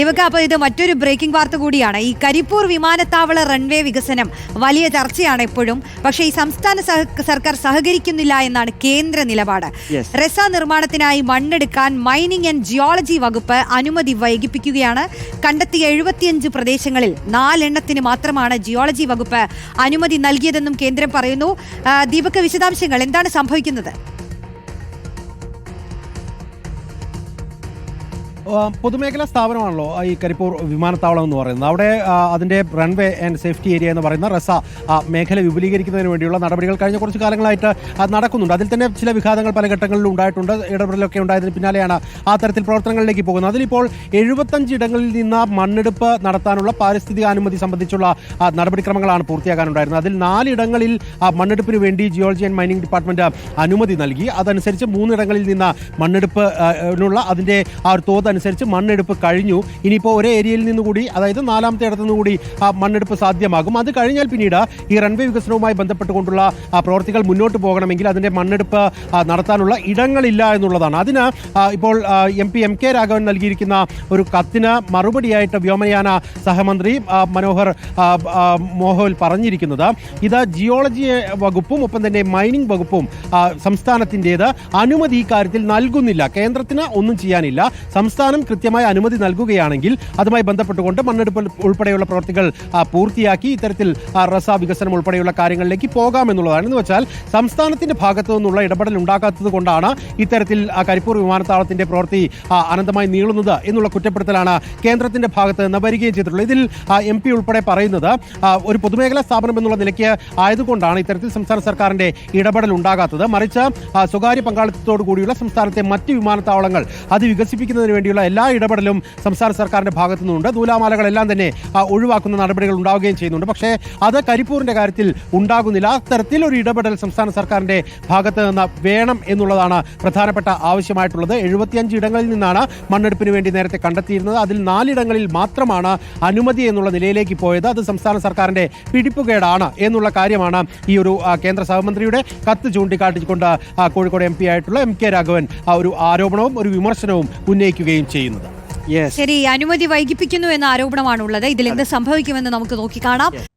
ദിവക അപ്പൊ ഇത് മറ്റൊരു ബ്രേക്കിംഗ് വാർത്ത കൂടിയാണ്. ഈ കരിപ്പൂർ വിമാനത്താവള റൺവേ വികസനം വലിയ ചർച്ചയാണ് എപ്പോഴും. പക്ഷേ ഈ സംസ്ഥാന സർക്കാർ സഹകരിക്കുന്നില്ല എന്നാണ് കേന്ദ്ര നിലപാട്. റെസ നിർമ്മാണത്തിനായി മണ്ണെടുക്കാൻ മൈനിങ് ആൻഡ് ജിയോളജി വകുപ്പ് അനുമതി വൈകിപ്പിക്കുകയാണ്. കണ്ടെത്തിയ എഴുപത്തിയഞ്ച് പ്രദേശങ്ങളിൽ നാലെണ്ണത്തിന് മാത്രമാണ് ജിയോളജി വകുപ്പ് അനുമതി നൽകിയതെന്നും കേന്ദ്രം പറയുന്നു. ദീപക് വിശദാംശങ്ങൾ. എന്താണ് സംഭവിക്കുന്നത്? പൊതുമേഖലാ സ്ഥാപനമാണല്ലോ ഈ കരിപ്പൂർ വിമാനത്താവളം എന്ന് പറയുന്നത്. അവിടെ അതിന്റെ റൺവേ ആൻഡ് സേഫ്റ്റി ഏരിയ എന്ന് പറയുന്ന റസ മേഖല വിപുലീകരിക്കുന്നതിന് വേണ്ടിയുള്ള നടപടികൾ കഴിഞ്ഞ കുറച്ച് കാലങ്ങളായിട്ട് നടക്കുന്നുണ്ട്. അതിൽ തന്നെ ചില വിഘാതങ്ങൾ പല ഘട്ടങ്ങളിലും ഉണ്ടായിട്ടുണ്ട്. ഇടപെടലൊക്കെ ഉണ്ടായതിന് പിന്നാലെയാണ് ആ തരത്തിൽ പ്രവർത്തനങ്ങളിലേക്ക് പോകുന്നത്. അതിലിപ്പോൾ എഴുപത്തഞ്ച് ഇടങ്ങളിൽ നിന്ന് മണ്ണെടുപ്പ് നടത്താനുള്ള പാരിസ്ഥിതിക അനുമതി സംബന്ധിച്ചുള്ള നടപടിക്രമങ്ങളാണ് പൂർത്തിയാക്കാനുണ്ടായിരുന്നത് അതിൽ നാലിടങ്ങളിൽ മണ്ണെടുപ്പിന് വേണ്ടി ജിയോളജി ആൻഡ് മൈനിങ് ഡിപ്പാർട്ട്മെന്റ് അനുമതി നൽകി. അതനുസരിച്ച് മൂന്നിടങ്ങളിൽ നിന്ന് മണ്ണെടുപ്പ് ആ, നുള്ള അതിന്റെ ആ ഒരു തോത് അനുസരിച്ച് മണ്ണെടുപ്പ് കഴിഞ്ഞു. ഇനിയിപ്പോൾ ഒരേ ഏരിയയിൽ നിന്നുകൂടി അതായത് നാലാമത്തെ ഇടത്തു നിന്ന് കൂടി ആ മണ്ണെടുപ്പ് സാധ്യമാകും. അത് കഴിഞ്ഞാൽ പിന്നീട് ഈ റൺവേ വികസനവുമായി ബന്ധപ്പെട്ടുകൊണ്ടുള്ള പ്രവർത്തികൾ മുന്നോട്ട് പോകണമെങ്കിൽ അതിന്റെ മണ്ണെടുപ്പ് നടത്താനുള്ള ഇടങ്ങളില്ല എന്നുള്ളതാണ്. അതിന് ഇപ്പോൾ M P M K Raghavan നൽകിയിരിക്കുന്ന ഒരു കത്തിന് മറുപടിയായിട്ട് വ്യോമയാന സഹമന്ത്രി മനോഹർ മോഹൽ പറഞ്ഞിരിക്കുന്നത് ഇത് ജിയോളജി വകുപ്പും ഒപ്പം തന്നെ മൈനിങ് വകുപ്പും സംസ്ഥാനത്തിന്റേത് അനുമതി ഇക്കാര്യത്തിൽ കാര്യത്തിൽ നൽകുന്നില്ല. കേന്ദ്രത്തിന് ഒന്നും ചെയ്യാനില്ല. സംസ്ഥാനം കൃത്യമായ അനുമതി നൽകുകയാണെങ്കിൽ അതുമായി ബന്ധപ്പെട്ടുകൊണ്ട് മണ്ണെടുപ്പ് ഉൾപ്പെടെയുള്ള പ്രവർത്തികൾ പൂർത്തിയാക്കി ഇത്തരത്തിൽ റസ വികസനം ഉൾപ്പെടെയുള്ള കാര്യങ്ങളിലേക്ക് പോകാമെന്നുള്ളതാണ് എന്ന് വെച്ചാൽ സംസ്ഥാനത്തിന്റെ ഭാഗത്തു നിന്നുള്ള ഇടപെടൽ ഉണ്ടാകാത്തത് കൊണ്ടാണ് ഇത്തരത്തിൽ കരിപ്പൂർ വിമാനത്താവളത്തിന്റെ പ്രവൃത്തി അനന്തമായി നീളുന്നത് എന്നുള്ള കുറ്റപ്പെടുത്തലാണ് കേന്ദ്രത്തിന്റെ ഭാഗത്ത് നിന്ന് വരികയും ചെയ്തിട്ടുള്ളത്. ഇതിൽ എം പി ഉൾപ്പെടെ പറയുന്നത് ഒരു പൊതുമേഖലാ സ്ഥാപനം എന്നുള്ള നിലയ്ക്ക് ആയതുകൊണ്ടാണ് ഇത്തരത്തിൽ സംസ്ഥാന സർക്കാരിന്റെ ഇടപെടൽ ഉണ്ടാകാത്തത്. മറിച്ച് സ്വകാര്യ പങ്കാളിത്തത്തോടു കൂടിയുള്ള സംസ്ഥാനത്തെ മറ്റ് വിമാനത്താവളങ്ങൾ അത് വികസിപ്പിക്കുന്നതിന് വേണ്ടിയുള്ള എല്ലാ ഇടപെടലും സംസ്ഥാന സർക്കാരിന്റെ ഭാഗത്തു നിന്നുണ്ട് നൂലാമാലകളെല്ലാം തന്നെ ഒഴിവാക്കുന്ന നടപടികൾ ഉണ്ടാവുകയും ചെയ്യുന്നുണ്ട്. പക്ഷേ അത് കരിപ്പൂരിന്റെ കാര്യത്തിൽ ഉണ്ടാകുന്നില്ല. അത്തരത്തിൽ ഒരു ഇടപെടൽ സംസ്ഥാന സർക്കാരിന്റെ ഭാഗത്ത് നിന്ന് വേണം എന്നുള്ളതാണ് പ്രധാനപ്പെട്ട ആവശ്യമായിട്ടുള്ളത്. എഴുപത്തിയഞ്ച് ഇടങ്ങളിൽ നിന്നാണ് മണ്ണെടുപ്പിന് വേണ്ടി നേരത്തെ കണ്ടെത്തിയിരുന്നത്. അതിൽ നാലിടങ്ങളിൽ മാത്രമാണ് അനുമതി എന്നുള്ള നിലയിലേക്ക് പോയത്. അത് സംസ്ഥാന സർക്കാരിന്റെ പിടിപ്പുകേടാണ് എന്നുള്ള കാര്യമാണ് ഈ ഒരു കേന്ദ്ര സഹമന്ത്രിയുടെ കത്ത് ചൂണ്ടിക്കാട്ടിക്കൊണ്ട് കോഴിക്കോട് എം ആയിട്ടുള്ള എം കെ രാഘവൻ ഒരു ആരോപണവും ഒരു വിമർശനവും ഉന്നയിക്കുകയും ചെയ്യുന്നത്. യെസ് ശരി അനുമതി വൈകിപ്പിക്കുന്നു എന്ന ആരോപണമാണുള്ളത്. ഇതിൽ എന്ത് സംഭവിക്കുമെന്ന് നമുക്ക് നോക്കി കാണാം.